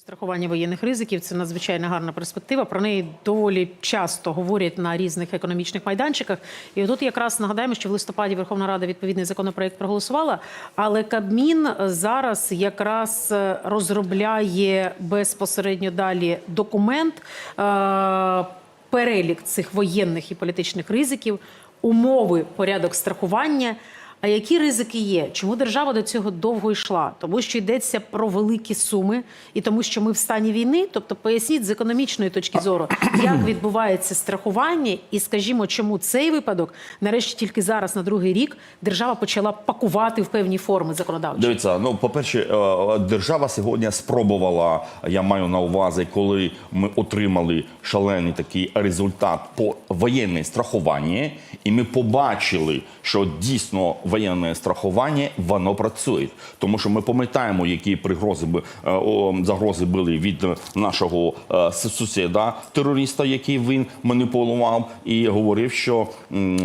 Страхування воєнних ризиків це надзвичайно гарна перспектива. Про неї доволі часто говорять на різних економічних майданчиках. І тут якраз нагадаємо, що в листопаді Верховна Рада відповідний законопроект проголосувала. Але Кабмін зараз якраз е, розробляє безпосередньо далі документ, е, перелік цих воєнних і політичних ризиків, умови, порядок страхування. А які ризики є? Чому держава до цього довго йшла? Тому що йдеться про великі суми, і тому, що ми в стані війни. Тобто, поясніть з економічної точки зору, як відбувається страхування, і скажімо, чому цей випадок нарешті тільки зараз, на другий рік, держава почала пакувати в певні форми законодавчі. Дивіться, ну по-перше, е, держава сьогодні спробувала. Я маю на увазі, коли ми отримали шалений такий результат по воєнне страхування, і ми побачили, що дійсно воєнне страхування воно працює. Тому що ми пам'ятаємо, які пригрози е, загрози були від нашого е, сусіда, терориста, який він маніпулював, і говорив, що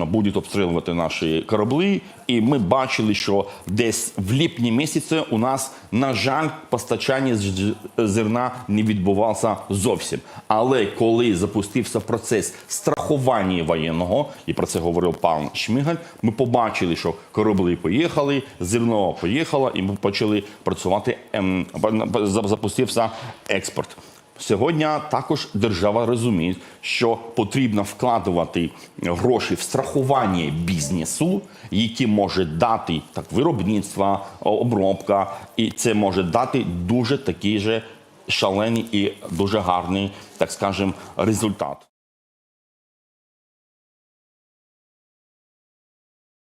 будуть обстрілювати наші кораблі. І ми бачили, що десь в липні місяці у нас, на жаль, постачання зерна не відбувалося зовсім. Але коли запустився процес страхування воєнного, і про це говорив пан Шмигаль, ми побачили, що кораблі поїхали, зерно поїхало, і ми почали працювати. ем, запустився експорт. Сьогодні також держава розуміє, що потрібно вкладувати гроші в страхування бізнесу, які може дати так виробництво, обробка, і це може дати дуже такий же шалений і дуже гарний, так скажем, результат.